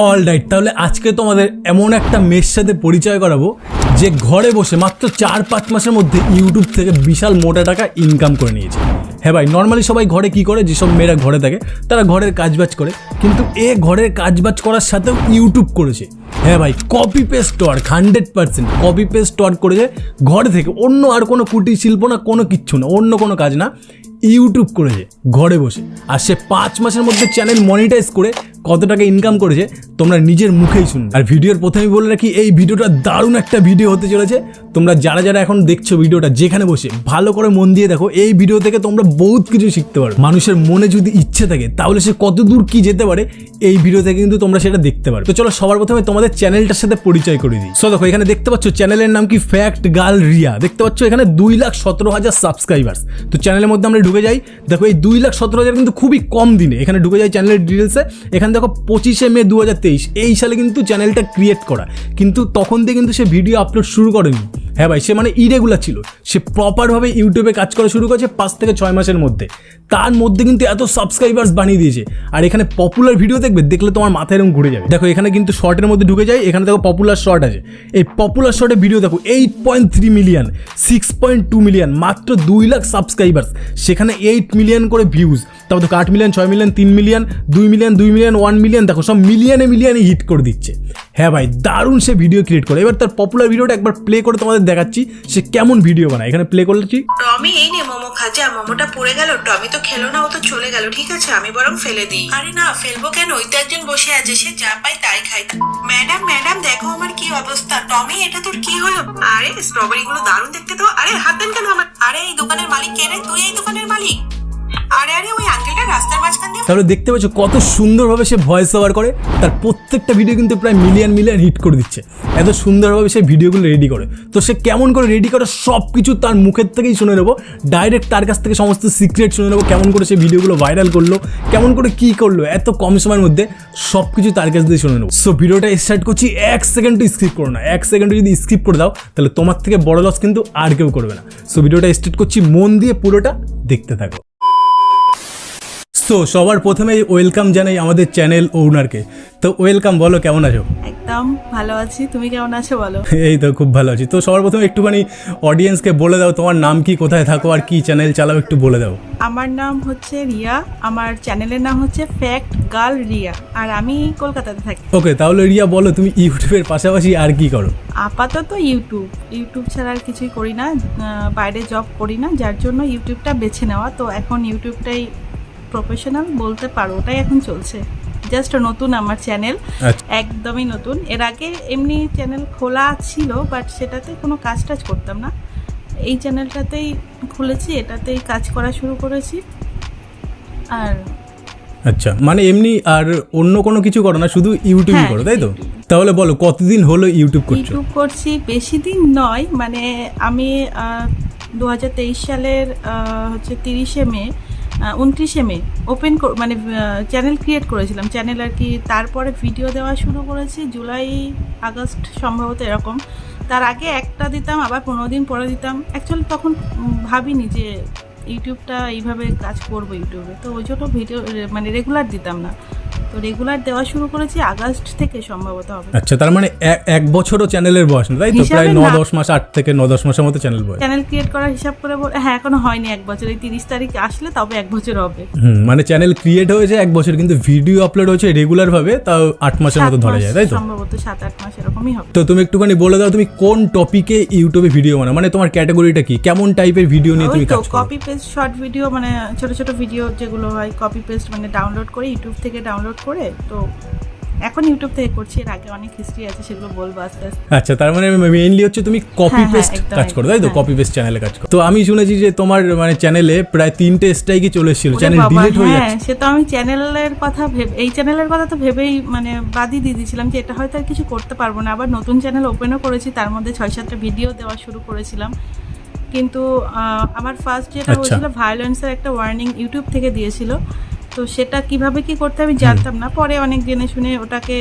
All right তাহলে আজকে তোমাদের এমন একটা মেয়ের সাথে পরিচয় করাবো যে ঘরে বসে মাত্র চার পাঁচ মাসের মধ্যে ইউটিউব থেকে বিশাল মোটা টাকা ইনকাম করে নিয়েছে। হ্যাঁ ভাই নর্মালি সবাই ঘরে কি করে? যেসব মেয়েরা ঘরে থাকে, তারা ঘরের কাজবাজ করে। কিন্তু এ ঘরের কাজবাজ করার সাথেও ইউটিউব করেছে। হ্যাঁ ভাই copy paste work hundred percent copy paste work করেছে ঘরে থেকে অন্য আর কোনো কুটির শিল্প না, কোনো কিচ্ছু না, অন্য কোনো কাজ না ইউটিউব করেছে ঘরে বসে। আর সে পাঁচ মাসের মধ্যে চ্যানেল মনিটাইজ করে কত টাকা ইনকাম করেছে, তোমরা নিজের মুখেই শুনবে। আর ভিডিওর প্রথমেই বলে রাখি, এই ভিডিওটা দারুণ একটা ভিডিও হতে চলেছে। তোমরা যারা যারা এখন দেখছ ভিডিওটা, যেখানে বসে, ভালো করে মন দিয়ে দেখো, এই ভিডিও থেকে তোমরা বহুত কিছু শিখতে পারো মানুষের মনে যদি ইচ্ছে থাকে, তাহলে সে কত দূর কি যেতে পারে, এই ভিডিও থেকে কিন্তু তোমরা সেটা দেখতে পারো তো চলো, সবার প্রথমে তোমাদের চ্যানেলটার সাথে পরিচয় করে দিই। সো দেখো, এখানে দেখতে পাচ্ছ চ্যানেলের নাম কি? ফ্যাক্ট গার্ল রিয়া দেখতে পাচ্ছ, এখানে দুই লাখ সতেরো হাজার সাবস্ক্রাইবার্স তো চ্যানেলের মধ্যে আমরা ঢুকে যাই। দেখো, এই দুই লাখ সতেরো হাজার কিন্তু খুবই কম দিনে। এখানে ঢুকে যাই চ্যানেলের ডিটেলসে এখানে দেখো পঁচিশে মে দু হাজার তেইশ, এই সালে কিন্তু চ্যানেলটা ক্রিয়েট করা। কিন্তু তখন থেকে কিন্তু সে ভিডিও আপলোড শুরু করেনি। হ্যাঁ ভাই, সে মানে ইরেগুলার ছিল। সে প্রপারভাবে ইউটিউবে কাজ করা শুরু করেছে পাঁচ থেকে ছয় মাসের মধ্যে। তার মধ্যে কিন্তু এত সাবস্ক্রাইবার্স বানিয়ে দিয়েছে। আর এখানে পপুলার ভিডিও দেখবে, দেখলে তোমার মাথায় এরকম ঘুরে যাবে। দেখো, এখানে কিন্তু শর্টের মধ্যে ঢুকে যায়, এখানে দেখো পপুলার শর্ট আছে। এই পপুলার শর্টে ভিডিও দেখো eight point three million six point two million মাত্র দুই লাখ সাবস্ক্রাইবার্স সেখানে এইট মিলিয়ন করে ভিউজ তারপর দেখো আট মিলিয়ন ছয় মিলিয়ন তিন মিলিয়ন দুই মিলিয়ন দুই মিলিয়ন ওয়ান মিলিয়ন দেখো সব মিলিয়নে মিলিয়নে হিট করে দিচ্ছে। হ্যাঁ ভাই, দারুণ সে ভিডিও ক্রিয়েট করে। এবার তার পপুলার ভিডিওটা একবার প্লে করে তোমাদের দেখাচ্ছি সে কেমন ভিডিও বানায়। এখানে প্লে করছি টমি, এই নে, মোমো খাজা মোমোটা পড়ে গেল। টমি তো খেলো না, ও তো চলে গেল, ঠিক আছে? আমি বরং ফেলে দিই। আরে না, ফেলব কেন? ওই তো একজন বসে আছে, সে যা পাই তাই খাই ম্যাডাম ম্যাডাম, দেখো আমার কি অবস্থা। টমি, এটা তোর কি হলো? আরে স্ট্রবেরি গুলো দারুণ দেখতে তো। আরে, হাত দেন কেন আমার? আরে, এই দোকানের মালিক কে রে? তুই এই দোকানের মালিক? আরে আরে, ওই আঙ্কেলটা রাস্তার মাঝখান দিয়ে তাহলে দেখতে পাচ্ছ কত সুন্দরভাবে সে ভয়েস ওভার করে। তার প্রত্যেকটা ভিডিও কিন্তু প্রায় মিলিয়ন মিলিয়ন হিট করে দিচ্ছে। এত সুন্দরভাবে সে ভিডিওগুলো রেডি করে। তো সে কেমন করে রেডি করে সব কিছু তার মুখের থেকেই শুনে নেব। ডাইরেক্ট তার কাছ থেকে সমস্ত সিক্রেট শুনে নেব, কেমন করে সে ভিডিওগুলো ভাইরাল করল, কেমন করে কি করল, এত কম সময়ের মধ্যে সব কিছু তার কাছ থেকে শুনে নেব। সো ভিডিওটা স্টার্ট করছি, এক সেকেন্ড স্কিপ করো না। এক সেকেন্ড যদি স্কিপ করে দাও, তাহলে তোমার থেকে বড় লস কিন্তু আর কেউ করবে না। সো ভিডিওটা স্টার্ট করছি, মন দিয়ে পুরোটা দেখতে থাকো। সো সবার প্রথমেই ওয়েলকাম জানাই আমাদের চ্যানেল ওনারকে তো ওয়েলকাম বলো কেমন আছো? একদম ভালো আছি। তুমি কেমন আছো বলো? এই তো খুব ভালো আছি। তো সবার প্রথমে একটুখানি অডিয়েন্সকে বলে দাও তোমার নাম কি কোথায় থাকো আর কি চ্যানেল চালাও একটু বলে দাও। আমার নাম হচ্ছে রিয়া। আমার চ্যানেলের নাম হচ্ছে ফ্যাক্ট গার্ল রিয়া আর আমি কলকাতাতে থাকি। ওকে তাহলে রিয়া বলো তুমি ইউটিউবের পাশাপাশি আর কি করো? আপাতত ইউটিউব। ইউটিউব ছাড়া আর কিছুই করি না। বাইরে জব করি না যার জন্য ইউটিউবটা বেছে নেওয়া। তো এখন ইউটিউবটাই প্রফেশনাল বলতে পারো ওটাই এখন চলছে। জাস্ট নতুন আমার চ্যানেল একদমই নতুন। এর আগে এমনি চ্যানেল খোলা ছিল বাট সেটাতে কোনো কাজ টাজ করতাম না। এই চ্যানেলটাতেই খুলেছি এটাতেই কাজ করা শুরু করেছি। আর আচ্ছা মানে এমনি আর অন্য কোনো কিছু করো না শুধু ইউটিউবই হ্যাঁ, করো তাই তো? তাহলে বলো কতদিন হলো ইউটিউব করছ? ইউটিউব করছি বেশি দিন নয় মানে আমি দু হাজার তেইশ সালের হচ্ছে তিরিশে মে উনত্রিশে মে ওপেন মানে চ্যানেল ক্রিয়েট করেছিলাম। চ্যানেল আর কি, তারপরে ভিডিও দেওয়া শুরু করেছি জুলাই আগস্ট সম্ভবত এরকম। তার আগে একটা দিতাম, আবার পনেরো দিন পরে দিতাম। অ্যাকচুয়ালি তখন ভাবিনি যে ইউটিউবটা এইভাবে কাজ করব ইউটিউবে। তো ওই জন্য ভিডিও মানে রেগুলার দিতাম না। তো রেগুলার দেওয়া শুরু করেছি আগস্ট থেকে সম্ভবত হবে। আচ্ছা তার মানে এক- বছরও চ্যানেলের বয়স না তাই তো? প্রায় ন। দশ মাস আট থেকে ন দশ মাসের মতো চ্যানেল বয়স। চ্যানেল ক্রিয়েট করার হিসাব করে বল হ্যাঁ এখনও হয়নি এক বছর এই তিরিশ তারিখ আসলে তবে এক বছর হবে। হুম মানে চ্যানেল ক্রিয়েট হয়েছে এক বছর কিন্তু ভিডিও আপলোড হয়েছে রেগুলার ভাবে তাও আট মাসের মতো ধরা যায় তাই তো? সম্ভবত সাত আট মাস এরকমই হবে। তো তুমি একটুখানি বলে দাও তুমি কোন টপিকে ইউটিউবে ভিডিও বানাও? মানে তোমার ক্যাটাগরিটা কি? কেমন টাইপের ভিডিও নিয়ে তুমি কাজ করো? কপি পেস্ট শর্ট ভিডিও মানে ছোট ছোট ভিডিও যেগুলো হয় কপি পেস্ট মানে ডাউনলোড করে ইউটিউব থেকে ডাউনলোড করে তো এখন ইউটিউব থেকে করছি এর আগে অনেক হিস্ট্রি আছে সেগুলো বলব আস্তে আস্তে। আচ্ছা তার মানে মেইনলি হচ্ছে তুমি কপি হ্যাঁ, পেস্ট কাজ করো তাই তো? কপি পেস্ট চ্যানেলে কাজ করো। তো আমি শুনেছি যে তোমার মানে চ্যানেলে প্রায় তিনটে স্ট্রাইকই চলে এসেছিল চ্যানেল ডিলিট হয়ে হ্যাঁ যাচ্ছে। সে তো আমি চ্যানেলের কথা ভেবে এই চ্যানেলের কথা তো ভেবেই মানে বাদই দিয়ে দিয়েছিলাম যে এটা হয়তো আর কিছু করতে পারব না আবার নতুন চ্যানেল ওপেনও করেছি তার মধ্যে ছয় সাতটা ভিডিও দেওয়া শুরু করেছিলাম। কিন্তু আমার ফার্স্ট যেটা আচ্ছা। হয়েছিল ভায়োলেন্সের একটা ওয়ার্নিং ইউটিউব থেকে দিয়েছিল। তো সেটা কীভাবে কি করতে আমি জানতাম না। পরে অনেক জেনে শুনে ওটাকে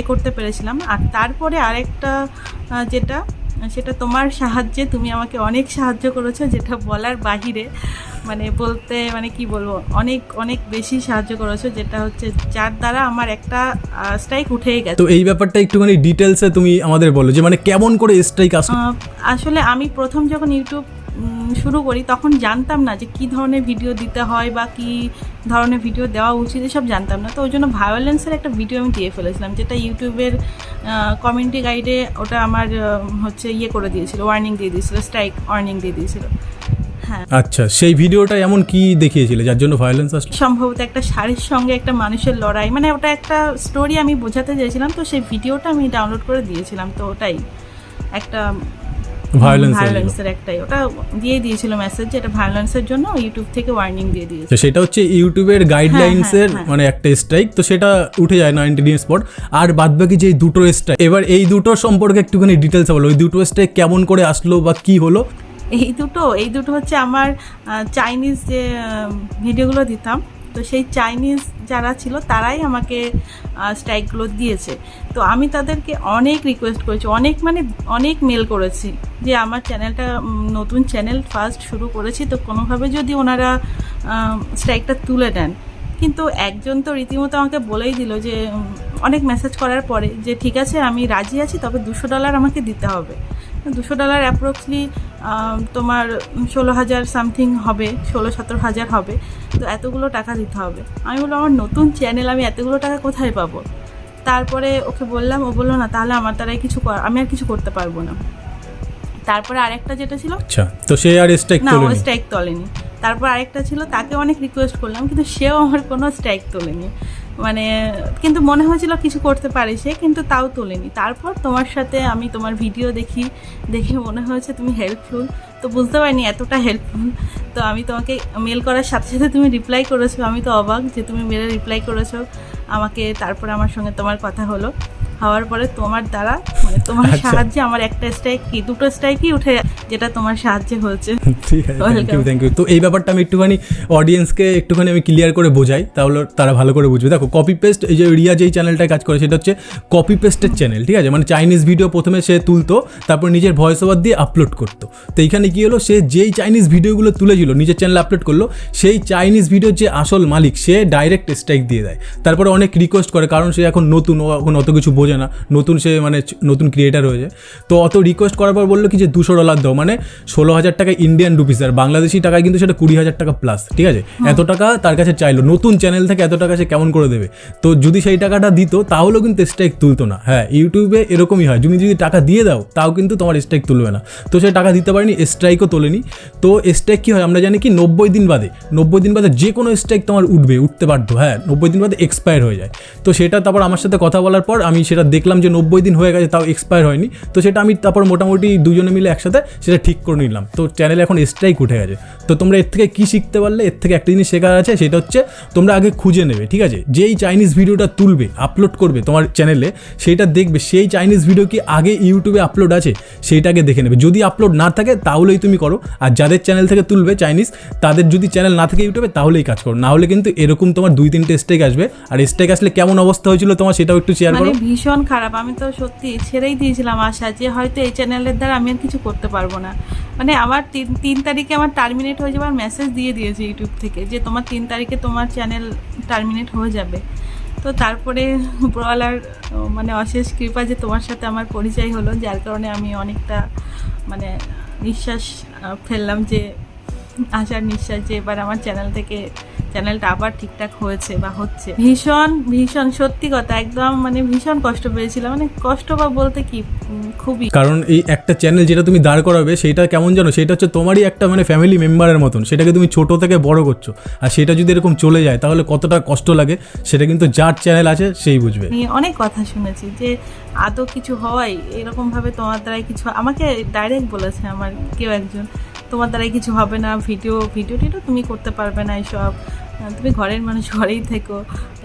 এ করতে পেরেছিলাম। আর তারপরে আরেকটা যেটা সেটা তোমার সাহায্যে তুমি আমাকে অনেক সাহায্য করেছ যেটা বলার বাহিরে। মানে বলতে মানে কি বলব অনেক অনেক বেশি সাহায্য করেছ যেটা হচ্ছে যার দ্বারা আমার একটা স্ট্রাইক উঠেই গেছে। তো এই ব্যাপারটা একটুখানি ডিটেলসে তুমি আমাদের বলো যে মানে কেমন করে স্ট্রাইক আসলো আসলে আমি প্রথম যখন ইউটিউব শুরু করি তখন জানতাম না যে কি ধরনের ভিডিও দিতে হয় বা কি ধরনের ভিডিও দেওয়া উচিত এসব জানতাম না। তো ওই জন্য ভায়োলেন্সের একটা ভিডিও আমি দিয়ে ফেলেছিলাম যেটা ইউটিউবের কমিউনিটি গাইডে ওটা আমার হচ্ছে ইয়ে করে দিয়েছিল ওয়ার্নিং দিয়ে দিয়েছিল স্ট্রাইক ওয়ার্নিং দিয়ে দিয়েছিল। হ্যাঁ। আচ্ছা সেই ভিডিওটা এমন কি দেখিয়েছিলে যার জন্য ভায়োলেন্স আসলো? সম্ভবত একটা শাড়ির সঙ্গে একটা মানুষের লড়াই মানে ওটা একটা স্টোরি আমি বোঝাতে চেয়েছিলাম তো সেই ভিডিওটা আমি ডাউনলোড করে দিয়েছিলাম তো ওটাই। একটা ভায়োলেন্সের একটাই। ওটা দিয়ে দিয়েছিল মেসেজ যে এটা ভায়োলেন্সের জন্য ইউটিউব থেকে ওয়ার্নিং দিয়ে দিয়েছে। তো সেটা হচ্ছে ইউটিউবের গাইডলাইন্সের হ্যাঁ, হ্যাঁ। মানে একটা স্ট্রাইক তো সেটা উঠে যায় নাইনটি দিন স্পট আর বাদবাকি যে দুটো স্ট্রাইক এবার এই দুটো সম্পর্কে একটুখানি ডিটেলস বলো। ওই দুটো স্ট্রাইক কেমন করে আসলো বা কি হলো? এই দুটো এই দুটো হচ্ছে আমার চাইনিজ যে ভিডিওগুলো দিতাম তো সেই চাইনিজ যারা ছিল, তারাই আমাকে স্ট্রাইকগুলো দিয়েছে। তো আমি তাদেরকে অনেক রিকোয়েস্ট করেছি, অনেক মানে অনেক মেল করেছি যে আমার চ্যানেলটা নতুন চ্যানেল ফার্স্ট শুরু করেছি, তো কোনোভাবে যদি ওনারা স্ট্রাইকটা তুলে নেন। কিন্তু একজন তো রীতিমতো আমাকে বলেই দিল যে অনেক মেসেজ করার পরে যে, ঠিক আছে, আমি রাজি আছি, তবে দুশো ডলার আমাকে দিতে হবে। দুশো ডলার অ্যাপ্রক্সলি তোমার ষোলো হাজার সামথিং হবে ষোলো সতেরো হাজার হবে। তো এতগুলো টাকা দিতে হবে। আমি বললাম আমার নতুন চ্যানেল আমি এতগুলো টাকা কোথায় পাবো? তারপরে ওকে বললাম ও বলল না তাহলে আমার দ্বারাই কিছু কর- আমি আর কিছু করতে পারব না। তারপরে আরেকটা যেটা ছিল আচ্ছা তো সে আর স্ট্রাইক না ও স্ট্রাইক তোলেনি। তারপর আরেকটা ছিল তাকে অনেক রিকোয়েস্ট করলাম কিন্তু সেও আমার কোনো স্ট্রাইক তোলেনি। মানে কিন্তু মনে হয়েছিল কিছু করতে পারে সে, কিন্তু তাও তোলেনি। তারপর তোমার সাথে আমি তোমার ভিডিও দেখি, দেখে মনে হয়েছে তুমি হেল্পফুল তো বুঝতে পারিনি এতটা হেল্পফুল তো আমি তোমাকে মেল করার সাথে সাথে তুমি রিপ্লাই করেছ। আমি তো অবাক যে তুমি মেলে রিপ্লাই করেছ। আমাকে তারপর আমার সঙ্গে তোমার কথা হলো। হওয়ার পরে তোমার দ্বারা তোমার আচ্ছা। সাহায্যে আমার একটা স্ট্রাইক কি? দুটো স্ট্রাইকই উঠে যেটা তোমার সাহায্যে হয়েছে। ঠিক আছে থ্যাংক ইউ থ্যাংক ইউ তো এই ব্যাপারটা আমি একটুখানি অডিয়েন্সকে একটুখানি আমি ক্লিয়ার করে বোঝাই তাহলে তারা ভালো করে বুঝবে। দেখো কপি পেস্ট এই যে রিয়া যেই চ্যানেলটায় কাজ করে সেটা হচ্ছে কপি পেস্টের চ্যানেল ঠিক আছে? মানে চাইনিজ ভিডিও প্রথমে সে তুলতো তারপর নিজের ভয়েস ওভার দিয়ে আপলোড করতো। তো এইখানে কি হলো সে যেই চাইনিজ ভিডিওগুলো তুলেছিল নিজের চ্যানেলে আপলোড করল সেই চাইনিজ ভিডিওর যে আসল মালিক সে ডাইরেক্ট স্ট্রাইক দিয়ে দেয়। তারপরে অনেক রিকোয়েস্ট করে কারণ সে এখন নতুন ও এখন অত কিছু বোঝে না। নতুন সে মানে চ- নতুন ক্রিয়েটার হয়েছে তো অত রিকোয়েস্ট করার পর বলল কি যে দুশো ডলার দাও। মানে ষোলো হাজার টাকা ইন্ডিয়ান রুপিস আর বাংলাদেশি টাকায় কিন্তু সেটা কুড়ি হাজার টাকা প্লাস ঠিক আছে? এত টাকা তার কাছে চাইলো। নতুন চ্যানেল থেকে এত টাকা সে কেমন করে দেবে? তো যদি সেই টাকাটা দিত তাহলেও কিন্তু স্ট্রাইক তুলতো না। হ্যাঁ ইউটিউবে এরকমই হয়। তুমি যদি টাকা দিয়ে দাও তাও কিন্তু তোমার স্ট্রাইক তুলবে না। তো সে টাকা দিতে পারেনি স্ট্রাইকও তোলেনি। তো স্ট্রাইক কী হয় আমরা জানি কি নব্বই দিন বাদে নব্বই দিন বাদে যে কোনো স্ট্রাইক তোমার উঠবে উঠতে বাধ্য। হ্যাঁ নব্বই দিন বাদে এক্সপায়ার হয়ে যায়। তো সেটা তারপর আমার সাথে কথা বলার পর আমি সেটা দেখলাম যে নব্বই দিন হয়ে গেছে তাও এক্সপায়ার হয়নি। তো সেটা আমি তারপর মোটামুটি দুজনে মিলে একসাথে সেটা ঠিক করে নিলাম। তো চ্যানেলে এখন স্ট্রাইক উঠে গেছে। তো তোমরা এর থেকে কী শিখতে পারলে এর থেকে একটা জিনিস শেখার আছে সেটা হচ্ছে তোমরা আগে খুঁজে নেবে ঠিক আছে? যেই চাইনিজ ভিডিওটা তুলবে আপলোড করবে তোমার চ্যানেলে সেইটা দেখবে সেই চাইনিজ ভিডিও কি আগে ইউটিউবে আপলোড আছে সেইটাকে দেখে নেবে। যদি আপলোড না থাকে তাহলেই তুমি করো। আর যাদের চ্যানেল থেকে তুলবে চাইনিজ তাদের যদি চ্যানেল না থাকে ইউটিউবে তাহলেই কাজ করো। না হলে কিন্তু এরকম তোমার দুই তিনটে স্ট্রাইক আসবে। আর স্ট্রাইক আসলে কেমন অবস্থা হয়েছিল তোমার সেটাও একটু শেয়ার মানে করো। ভীষণ খারাপ। আমি তো সত্যি ছেড়েই দিয়েছিলাম আশা যে হয়তো এই চ্যানেলের দ্বারা আমি আর কিছু করতে পারব না। মানে আমার তিন তিন তারিখে আমার টার্মিনেট হয়ে যাবার মেসেজ দিয়ে দিয়েছে ইউটিউব থেকে যে তোমার তিন তারিখে তোমার চ্যানেল টার্মিনেট হয়ে যাবে। তো তারপরে উপরওয়ালার মানে অশেষ কৃপা যে তোমার সাথে আমার পরিচয় হলো, যার কারণে আমি অনেকটা মানে নিঃশ্বাস ফেললাম যে আশার নিঃশ্বাস যে এবার আমার চ্যানেল থেকে চ্যানেলটা আবার ঠিকঠাক হয়েছে বা হচ্ছে। ভীষণ ভীষণ সত্যি কথা একদম মানে ভীষণ কষ্ট পেয়েছিলাম। মানে কষ্ট বা বলতে কি খুবই। কারণ এই একটা চ্যানেল যেটা তুমি দাঁড় করাবে সেটা কেমন জানো সেটা হচ্ছে তোমারই একটা মানে ফ্যামিলি মেম্বারের মতন। সেটাকে তুমি ছোট থেকে বড় করছ। আর সেটা যদি এরকম চলে যায় তাহলে কতটা কষ্ট লাগে সেটা কিন্তু যার চ্যানেল আছে সেই বুঝবে। অনেক কথা শুনেছি যে আদৌ কিছু হওয়াই এরকমভাবে তোমার দ্বারাই কিছু আমাকে ডাইরেক্ট বলেছে আমার কেউ একজন তোমার দ্বারাই কিছু হবে না, ভিডিও ভিডিও টিডিও তুমি করতে পারবে না এইসব তুমি ঘরের মানুষ, ঘরেই থেকো,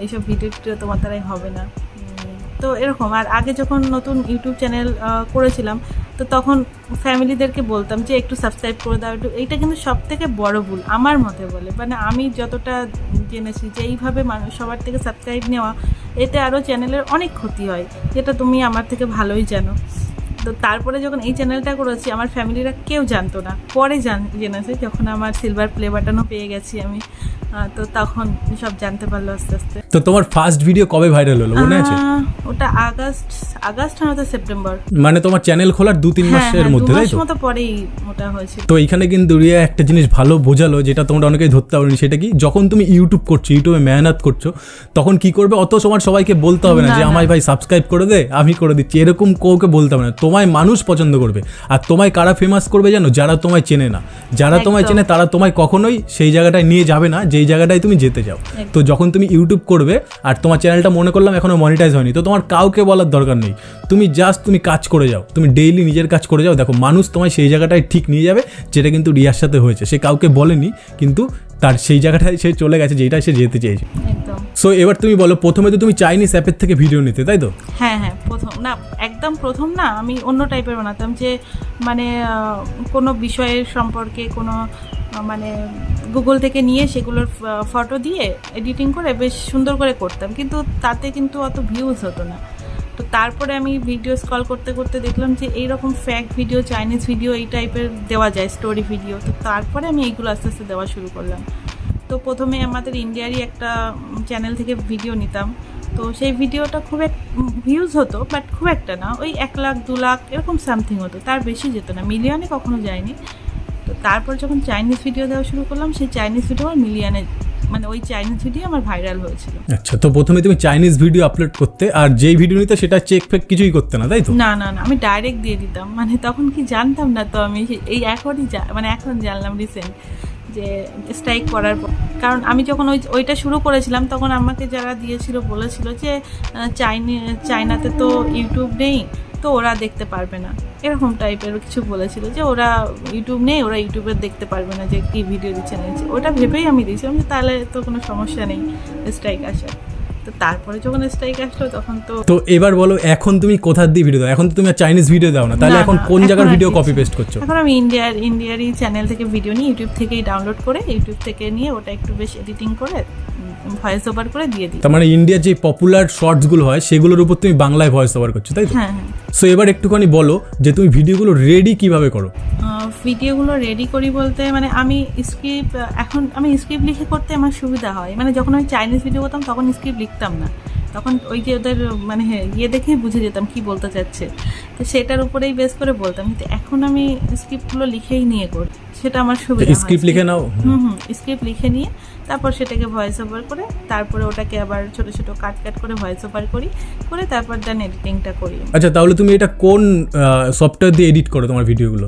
এইসব ভিডিও টিডিও তোমার দ্বারাই হবে না। তো এরকম, আর আগে যখন নতুন ইউটিউব চ্যানেল করেছিলাম, তো তখন ফ্যামিলিদেরকে বলতাম যে একটু সাবস্ক্রাইব করে দাও, একটু, এইটা কিন্তু সব থেকে বড় ভুল, আমার মতে বলে। মানে আমি যতটা জেনেছি যে এইভাবে মানুষ, সবার থেকে সাবস্ক্রাইব নেওয়া, এতে আরও চ্যানেলের অনেক ক্ষতি হয়, যেটা তুমি আমার থেকে ভালোই জানো। তো তারপরে যখন এই চ্যানেলটা করেছি, আমার ফ্যামিলিরা কেউ জানতো না। পরে জান জেনেছে যখন আমার সিলভার প্লে বাটনও পেয়ে গেছি আমি। তো তখন সব জানতে পারল আস্তে আস্তে। তো তোমার ফার্স্ট ভিডিও কবে ভাইরাল হলো? মনে আছে? ওটা আগস্ট আগস্ট নয়তো সেপ্টেম্বর। মানে তোমার চ্যানেল খোলার দু তিন হ্যাঁ মাসের হ্যাঁ দু মধ্যে তাই মাস তো? মতো পরেই ওটা হয়েছিল তো এখানে কিন্তু রিয়া একটা জিনিস ভালো বোঝালো যেটা তোমরা অনেকেই ধরতে পারোনি সেটা কি? যখন তুমি ইউটিউব করছ ইউটিউবে মেহনত করছ তখন কি করবে? অত সময় সবাইকে বলতে হবে না না, যে আমায় ভাই সাবস্ক্রাইব করে দে আমি করে দিচ্ছি। এরকম কাউকে বলতে হবে না। তোমায় মানুষ পছন্দ করবে। আর তোমায় কারা ফেমাস করবে জানো? যারা তোমায় চেনে না। যারা তোমায় চেনে তারা তোমায় কখনোই সেই জায়গাটায় নিয়ে যাবে না যেই জায়গাটায় তুমি যেতে যাও তো যখন তুমি ইউটিউব করবে আর তোমার চ্যানেলটা মনে করলাম এখনও মনিটাইজ হয়নি তো তোমার কাউকে বলার দরকার নেই। তুমি জাস্ট তুমি কাজ করে যাও তুমি ডেইলি নিজের কাজ করে যাও। দেখো মানুষ তোমায় সেই জায়গাটায় ঠিক নিয়ে যাবে যেটা কিন্তু রিয়ার সাথে হয়েছে। সে কাউকে বলেনি কিন্তু তার সেই জায়গাটায় সে চলে গেছে যেটা সে যেতে চেয়েছে। সো এবার তুমি বলো প্রথমে তো তুমি চাইনিজ অ্যাপের থেকে ভিডিও নিতে তাই তো? হ্যাঁ হ্যাঁ প্রথম না একদম প্রথম না আমি অন্য টাইপের বানাতাম যে মানে কোনো বিষয়ের সম্পর্কে কোনো মানে গুগল থেকে নিয়ে সেগুলোর ফটো দিয়ে এডিটিং করে বেশ সুন্দর করে করতাম। কিন্তু তাতে কিন্তু অত ভিউজ হতো না। তো তারপরে আমি ভিডিও স্কল করতে করতে দেখলাম যে এইরকম ফ্যাক ভিডিও চাইনিজ ভিডিও এই টাইপের দেওয়া যায় স্টোরি ভিডিও তো তারপরে আমি এইগুলো আস্তে আস্তে দেওয়া শুরু করলাম। তো প্রথমে আমাদের ইন্ডিয়ারই একটা চ্যানেল থেকে ভিডিও নিতাম। তো সেই ভিডিওটা খুব এক ভিউজ হতো বাট খুব একটা না। ওই এক লাখ, দু লাখ, এরকম সামথিং হতো। তার বেশি যেত না। মিলিয়নে কখনো যায়নি। তো তারপর যখন চাইনিজ ভিডিও দেওয়া শুরু করলাম সেই চাইনিজ ভিডিও আমার মিলিয়নে মানে ওই চাইনিজ ভিডিও আমার ভাইরাল হয়েছিল। আচ্ছা তো প্রথমে তুমি চাইনিজ ভিডিও আপলোড করতে আর যেই ভিডিও নিতে সেটা চেক ফেক কিছুই করতে না তাই তো? না না না আমি ডাইরেক্ট দিয়ে দিতাম। মানে তখন কি জানতাম না তো আমি এই এখনই মানে এখন জানলাম রিসেন্ট যে স্ট্রাইক করার পর। কারণ আমি যখন ওই ওইটা শুরু করেছিলাম তখন আমাকে যারা দিয়েছিল বলেছিল যে চাইনি চায়নাতে তো ইউটিউব নেই তো ওরা দেখতে পারবে না। এরকম টাইপের কিছু বলেছিল যে ওরা ইউটিউব নেই ওরা ইউটিউবে দেখতে পারবে না যে কি ভিডিও দিচ্ছে না। ওটা ভেবেই আমি দিয়েছিলাম যে তাহলে তো কোনো সমস্যা নেই স্ট্রাইক আসার। তো তারপরে যখন স্ট্রাইক আসলো তখন তো তো এবার বলো এখন তুমি কোথার দিয়ে ভিডিও দাও? এখন তো তুমি আর চাইনিজ ভিডিও দাও না। তাহলে এখন কোন জায়গার ভিডিও কপি পেস্ট করছ? এখন আমি ইন্ডিয়ার ইন্ডিয়ারই চ্যানেল থেকে ভিডিও নিয়ে ইউটিউব থেকেই ডাউনলোড করে ইউটিউব থেকে নিয়ে ওটা একটু বেশ এডিটিং করে ভয়েস ওভার করে দিয়ে দিই। তার মানে ইন্ডিয়ার যে পপুলার শর্টসগুলো হয় সেগুলোর উপর তুমি বাংলায় ভয়েস ওভার করছ তাই তো? হ্যাঁ হ্যাঁ। সো এবার একটুখানি বলো যে তুমি ভিডিওগুলো রেডি কীভাবে করো? ভিডিওগুলো রেডি করি বলতে মানে আমি স্ক্রিপ্ট এখন আমি স্ক্রিপ্ট লিখে করতে আমার সুবিধা হয়। মানে যখন আমি চাইনিজ ভিডিও করতাম তখন স্ক্রিপ্ট লিখতাম না। তখন ওই যে ওদের মানে হ্যাঁ, ইয়ে দেখেই বুঝে যেতাম কি বলতে চাচ্ছে। তো সেটার উপরেই বেস করে বলতাম। কিন্তু এখন আমি স্ক্রিপ্টগুলো লিখেই নিয়ে করি সেটা আমার সুবিধা স্ক্রিপ্ট লিখে নাও? হুম হুম স্ক্রিপ্ট লিখে নিয়ে তারপর সেটাকে ভয়েস ওভার করে তারপরে ওটাকে আবার ছোট ছোট কাট কাট করে ভয়েস ওভার করি। করে তারপর দেন এডিটিংটা করি আচ্ছা তাহলে তুমি এটা কোন সফটওয়্যার দিয়ে এডিট করো তোমার ভিডিওগুলো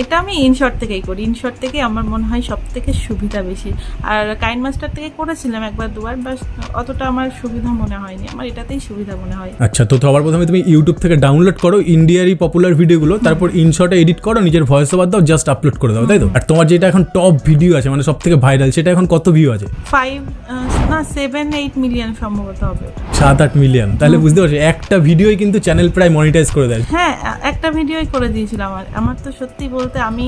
এটা আমি ইনশর্ট থেকেই করি। ইনশর্ট থেকে আমার মনে হয় সব থেকে সুবিধা বেশি। আর কাইন মাস্টার থেকে করেছিলাম একবার দুবার বাস অতটা আমার সুবিধা মনে হয়নি। আমার এটাতেই সুবিধা মনে হয়। আচ্ছা তো সবার প্রথমে তুমি ইউটিউব থেকে ডাউনলোড করো ইন্ডিয়ারই পপুলার ভিডিওগুলো তারপর ইনশর্টে এডিট করো নিজের ভয়েস ওভার দাও জাস্ট আপলোড করে দাও তাই তো? আর তোমার যেটা এখন টপ ভিডিও আছে মানে সব থেকে ভাইরাল সেটা এখন কত ভিউ আছে? ফাইভ না সেভেন এইট মিলিয়ন সম্ভবত হবে। সাত আট মিলিয়ন তাহলে বুঝতে পারছ একটা ভিডিওই কিন্তু চ্যানেল প্রায় মনিটাইজ করে দেয়। হ্যাঁ একটা ভিডিওই করে দিয়েছিলাম আমার। আমার তো সত্যি বলতে আমি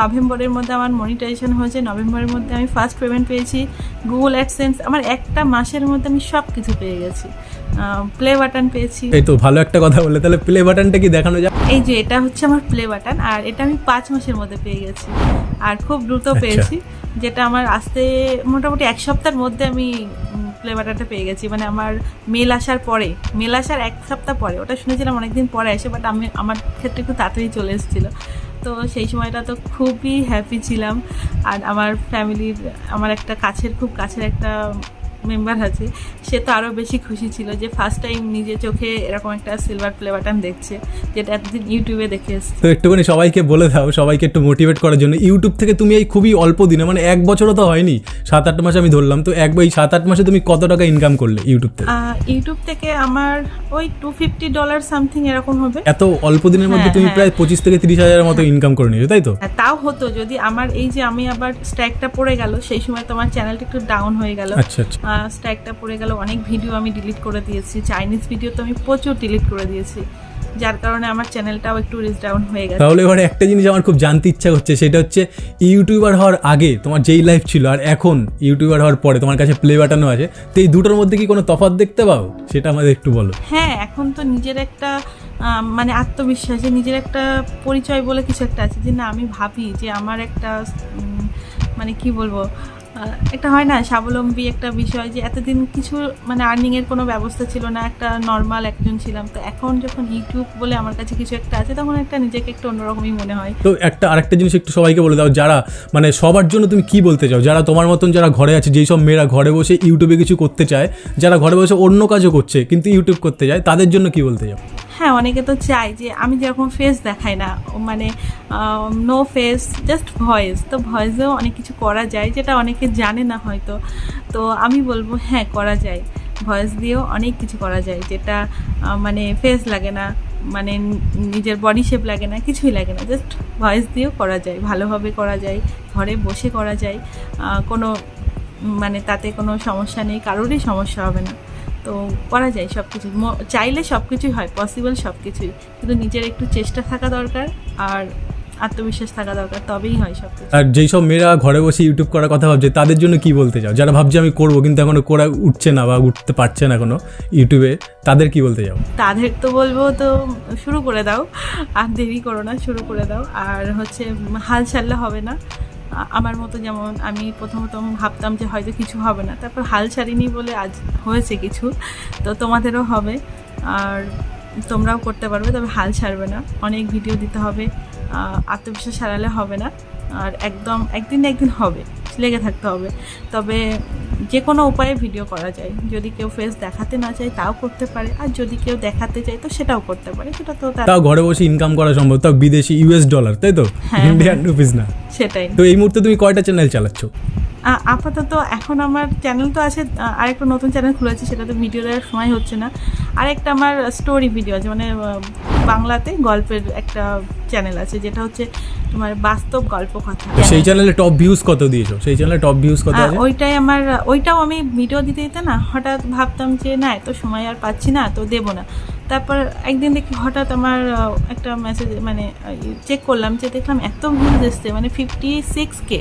নভেম্বরের মধ্যে আমার মনিটাইজেশন হয়েছে নভেম্বরের মধ্যে আমি ফার্স্ট পেমেন্ট পেয়েছি গুগল অ্যাডসেন্স আমার একটা মাসের মধ্যে আমি সব কিছু পেয়ে গেছি। প্লে বাটন পেয়েছি। এই তো ভালো একটা কথা বললে তাহলে প্লে বাটনটা কি দেখানো যায়? এই যে এটা হচ্ছে আমার প্লে বাটন আর এটা আমি পাঁচ মাসের মধ্যে পেয়ে গেছি। আর খুব দ্রুত আচ্ছা। পেয়েছি যেটা আমার আসতে মোটামুটি এক সপ্তাহের মধ্যে আমি প্লে বাটনটা পেয়ে গেছি। মানে আমার মেল আসার পরে মেল আসার এক সপ্তাহ পরে ওটা শুনেছিলাম অনেকদিন পরে আসে বাট আমি আমার ক্ষেত্রে একটু তাড়াতাড়ি চলে এসেছিল। তো সেই সময়টা তো খুবই হ্যাপি ছিলাম। আর আমার ফ্যামিলির আমার একটা কাছের, খুব কাছের একটা মেম্বার আছে সে তো আরও বেশি খুশি ছিল যে ফার্স্ট টাইম নিজে চোখে এরকম একটা সিলভার প্লে বাটন দেখছে যেটা এতদিন ইউটিউবে দেখে এসছে। তো একটুখানি সবাইকে বলে দাও সবাইকে একটু মোটিভেট করার জন্য। ইউটিউব থেকে তুমি এই খুবই অল্প দিনে মানে এক বছরও তো হয়নি সাত আট মাস আমি ধরলাম তো এক এই সাত আট মাসে তুমি কত টাকা ইনকাম করলে ইউটিউব থেকে? ইউটিউব থেকে আমার ওই টু ফিফটি ডলার সামথিং এরকম হবে। এত অল্প দিনের মধ্যে হ্যাঁ, তুমি হ্যাঁ। প্রায় পঁচিশ থেকে তিরিশ হাজারের মতো ইনকাম করে নিয়েছো তাই তো? তাও হতো যদি আমার এই যে আমি আবার স্ট্যাকটা পড়ে গেল সেই সময় তোমার চ্যানেলটা একটু ডাউন হয়ে গেল। আচ্ছা আচ্ছা। স্ট্যাকটা পড়ে গেল অনেক ভিডিও আমি ডিলিট করে দিয়েছি। চাইনিজ ভিডিও তো আমি প্রচুর ডিলিট করে দিয়েছি। যার কারণে আমার চ্যানেলটাও একটু রিচ ডাউন হয়ে গেছে। তাহলে এবারে একটা জিনিস আমার খুব জানতে ইচ্ছা হচ্ছে সেটা হচ্ছে ইউটিউবার হওয়ার আগে তোমার যেই লাইফ ছিল আর এখন ইউটিউবার হওয়ার পরে তোমার কাছে প্লে বাটনও আছে তো এই দুটোর মধ্যে কি কোনো তফাৎ দেখতে পাও? সেটা আমাদের একটু বলো। হ্যাঁ এখন তো নিজের একটা মানে আত্মবিশ্বাস যে নিজের একটা পরিচয় বলে কিছু একটা আছে যে না আমি ভাবি যে আমার একটা মানে কি বলব একটা হয় না, স্বাবলম্বী একটা বিষয় যে এতদিন কিছু মানে আর্নিংয়ের কোনো ব্যবস্থা ছিল না, একটা নর্মাল একজন ছিলাম। তো এখন যখন ইউটিউব বলে আমার কাছে কিছু একটা আছে, তখন একটা নিজেকে একটু অন্যরকমই মনে হয়। তো একটা আরেকটা জিনিস একটু সবাইকে বলে দাও, যারা মানে সবার জন্য তুমি কি বলতে চাও? যারা তোমার মতন যারা ঘরে আছে, যেই সব মেয়েরা ঘরে বসে ইউটিউবে কিছু করতে চায়, যারা ঘরে বসে অন্য কাজও করছে, কিন্তু ইউটিউব করতে চায় তাদের জন্য কি বলতে চাও? হ্যাঁ অনেকে তো চায় যে আমি যেরকম ফেস দেখাই না মানে নো ফেস জাস্ট ভয়েস তো ভয়েসেও অনেক কিছু করা যায়, যেটা অনেকে জানে না হয়তো। তো আমি বলব হ্যাঁ করা যায়। ভয়েস দিয়েও অনেক কিছু করা যায়, যেটা মানে ফেস লাগে না মানে নিজের বডি শেপ লাগে না, কিছুই লাগে না। জাস্ট ভয়েস দিয়েও করা যায়, ভালোভাবে করা যায়, ঘরে বসে করা যায়। কোনো মানে তাতে কোনো সমস্যা নেই, কারোরই সমস্যা হবে না। তো করা যায় সব কিছু চাইলে সব কিছুই হয় পসিবল সব কিছুই কিন্তু নিজের একটু চেষ্টা থাকা দরকার আর আত্মবিশ্বাস থাকা দরকার তবেই হয় সব কিছু আর যেই সব মেয়েরা ঘরে বসে ইউটিউব করার কথা ভাবছে তাদের জন্য কি বলতে চাও? যারা ভাবছে আমি করব কিন্তু এখনও করা উঠছে না বা উঠতে পারছে না এখনও ইউটিউবে তাদের কি বলতে চাও? তাদের তো বলব তো শুরু করে দাও। আর দেরি করো না শুরু করে দাও। আর হচ্ছে হাল ছাড়লে হবে না। আমার মতো যেমন আমি প্রথম প্রথম ভাবতাম যে হয়তো কিছু হবে না। তারপর হাল ছাড়িনি বলে আজ হয়েছে কিছু, তো তোমাদেরও হবে। আর তোমরাও করতে পারবে, তবে হাল ছাড়বে না। অনেক ভিডিও দিতে হবে। আত্মবিশ্বাস হারালে হবে না। আর একদম একদিন একদিন হবে। লেগে থাকতে হবে। তবে যে কোনো উপায়ে ভিডিও করা যায়। যদি কেউ ফেস দেখাতে না চায় তাও করতে পারে। আর যদি কেউ দেখাতে চায় তো সেটাও করতে পারে। সেটা তো তাও ঘরে বসে ইনকাম করা সম্ভব। তাও বিদেশি ইউএস ডলার তাই তো? হ্যাঁ, ইন্ডিয়ান রুপিস না। সেটাই। তো এই মুহূর্তে তুমি কয়টা চ্যানেল চালাচ্ছ? আপাতত এখন আমার চ্যানেল তো আছে আরেকটা নতুন চ্যানেল খুলেছি সেটা তো ভিডিও দেওয়ার সময় হচ্ছে না। আরেকটা আমার স্টোরি ভিডিও আছে মানে বাংলাতে গল্পের একটা চ্যানেল আছে যেটা হচ্ছে তোমার বাস্তব গল্প কথা। সেই চ্যানেলে টপ ভিউজ কত দিয়েছ? সেই চ্যানেলে টপ ভিউজ কত আছে? ওইটাই আমার ওইটাও আমি ভিডিও দিতে দিতে না হঠাৎ ভাবতাম যে না এত সময় আর পাচ্ছি না তো দেবো না। তারপর একদিন দেখি হঠাৎ আমার একটা মেসেজ মানে চেক করলাম যে দেখলাম এত ভিউজ এসছে মানে ফিফটি সিক্স কে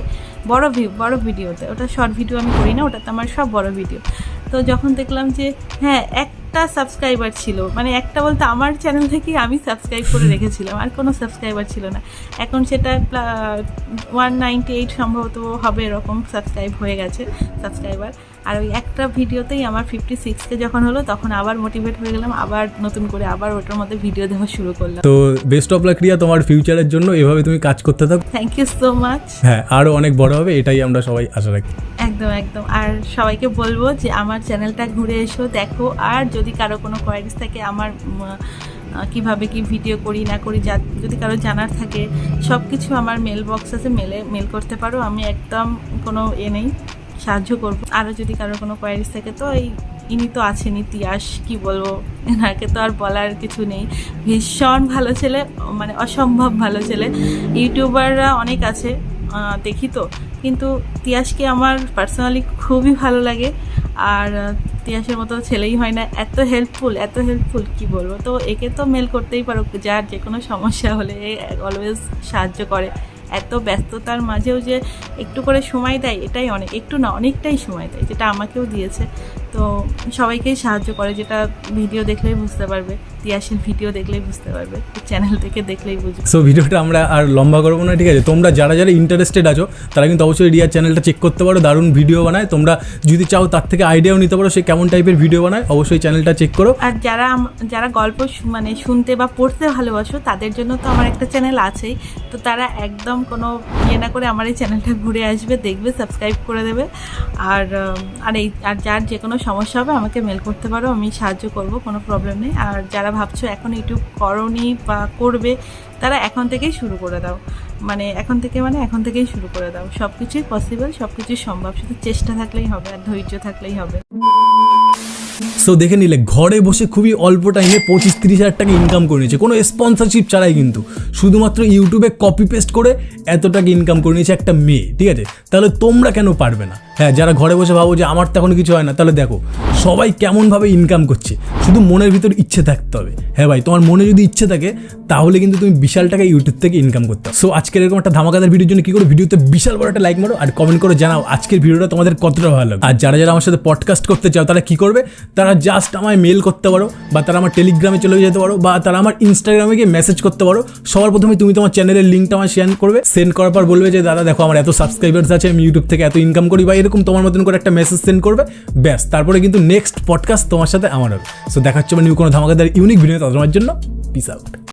বড় ভিউ বড় ভিডিওতে। ওটা শর্ট ভিডিও আমি করি না, ওটাতে আমার সব বড় ভিডিও তো যখন দেখলাম যে হ্যাঁ একটা সাবস্ক্রাইবার ছিল মানে একটা বলতে আমার চ্যানেল থেকে আমি সাবস্ক্রাইব করে রেখেছিলাম, আর কোনো সাবস্ক্রাইবার ছিল না। এখন সেটা ওয়ান নাইনটি এইট সম্ভবত হবে এরকম সাবস্ক্রাইব হয়ে গেছে সাবস্ক্রাইবার আর ওই একটা ভিডিওতেই আমার ফিফটি সিক্সকে যখন হলো তখন আবার মোটিভেট হয়ে গেলাম আবার নতুন করে আবার ওটার মধ্যে ভিডিও দেওয়া শুরু করলাম। তো বেস্ট অফ লাক রিয়া তোমার ফিউচারের জন্য এভাবে তুমি কাজ করতে থাকো। থ্যাংক ইউ সো মাচ হ্যাঁ আরও অনেক বড় হবে এটাই আমরা সবাই আশা রাখি। একদম একদম। আর সবাইকে বলব যে আমার চ্যানেলটা ঘুরে এসো দেখো। আর যদি কারও কোনো কোয়ারিজ থাকে আমার কীভাবে কি ভিডিও করি না করি যা যদি কারও জানার থাকে সব কিছু আমার মেল বক্স আছে মেলে মেল করতে পারো। আমি একদম কোনো এ নেই। সাহায্য করব। আরও যদি কারও কোনো কোয়ারিজ থাকে, তো এই ইনি তো আছেন ইতিহাস কি বলব? এনাকে তো আর বলার কিছু নেই। ভীষণ ভালো ছেলে মানে অসম্ভব ভালো ছেলে। ইউটিউবাররা অনেক আছে দেখি তো। কিন্তু তিয়াসকে আমার পার্সোনালি খুবই ভালো লাগে। আর তিয়াসের মতো ছেলেই হয় না। এত হেল্পফুল এত হেল্পফুল কি বলব? তো একে তো মেল করতেই পারো যার যে কোনো সমস্যা হলে অলওয়েজ সাহায্য করে। এত ব্যস্ততার মাঝেও যে একটু করে সময় দেয়, এটাই অনেক একটু না, অনেকটাই সময় দেয়, যেটা আমাকেও দিয়েছে। তো সবাইকেই সাহায্য করে যেটা ভিডিও দেখলেই বুঝতে পারবে তিয়াসের ভিডিও দেখলেই বুঝতে পারবে চ্যানেল থেকে দেখলেই বুঝবে। সো ভিডিওটা আমরা আর লম্বা করব না ঠিক আছে? তোমরা যারা যারা ইন্টারেস্টেড আছো তারা কিন্তু অবশ্যই রিয়ার চ্যানেলটা চেক করতে পারো দারুণ ভিডিও বানায়। তোমরা যদি চাও তার থেকে আইডিয়াও নিতে পারো সে কেমন টাইপের ভিডিও বানায় অবশ্যই চ্যানেলটা চেক করো। আর যারা যারা গল্প মানে শুনতে বা পড়তে ভালোবাসো তাদের জন্য তো আমার একটা চ্যানেল আছেই। তো তারা একদম কোনো ইয়ে না করে আমার এই চ্যানেলটা ঘুরে আসবে দেখবে সাবস্ক্রাইব করে দেবে। আর আর এই আর যার যে কোনো সমস্যা হবে, আমাকে মেল করতে পারো, আমি সাহায্য করব, কোনো প্রবলেম নেই। আর যারা ভাবছ এখন ইউটিউব করনি বা করবে, তারা এখন থেকেই শুরু করে দাও। মানে এখন থেকে মানে এখন থেকেই শুরু করে দাও। সব কিছুই পসিবল সব কিছুই সম্ভব। শুধু চেষ্টা থাকলেই হবে আর ধৈর্য থাকলেই হবে। সো দেখে নিলে ঘরে বসে খুবই অল্প টাইমে পঁচিশ তিরিশ হাজার টাকা ইনকাম করে নিয়েছে। কোনো স্পন্সরশিপ ছাড়াই কিন্তু। শুধুমাত্র ইউটিউবে কপি পেস্ট করে এত টাকা ইনকাম করে নিয়েছে একটা মেয়ে, ঠিক আছে? তাহলে তোমরা কেন পারবে না? হ্যাঁ যারা ঘরে বসে ভাবো যে আমার তো এখনও কিছু হয় না, তাহলে দেখো, সবাই কেমনভাবে ইনকাম করছে? শুধু মনের ভিতর ইচ্ছে থাকতে হবে। হ্যাঁ ভাই, তোমার মনে যদি ইচ্ছে থাকে, তাহলে কিন্তু তুমি বিশাল টাকা ইউটিউব থেকে ইনকাম করতে সো আজকের এরকম একটা ধামাকাদার ভিডিওর জন্য কি করো ভিডিওতে বিশাল বড় একটা লাইক মারো আর কমেন্ট করে জানাও আজকের ভিডিওটা তোমাদের কতটা ভালো আর যারা যারা আমার সাথে পডকাস্ট করতে চাও, তারা কী করবে? তারা জাস্ট আমায় মেল করতে পারো, বা তারা আমার টেলিগ্রামে চলে যেতে পারো, বা তারা আমার ইনস্টাগ্রামে গিয়ে মেসেজ করতে পারো। সবার প্রথমে তুমি তোমার চ্যানেলের লিঙ্কটা আমার শেয়ার করবে। সেন্ড করার পর বলবে যে, দাদা, দেখো, আমার এত সাবস্ক্রাইবার্স আছে, আমি ইউটিউব থেকে এত ইনকাম করি। বা এরকম তোমার মতন করে একটা মেসেজ সেন্ড করবে। ব্যাস, তারপরে কিন্তু নেক্সট পডকাস্ট তোমার সাথে আমার হবে। সো দেখাচ্ছ মানে কোনো ধামাকাদার ইউনিক ভিডিও তোমার জন্য। Piece out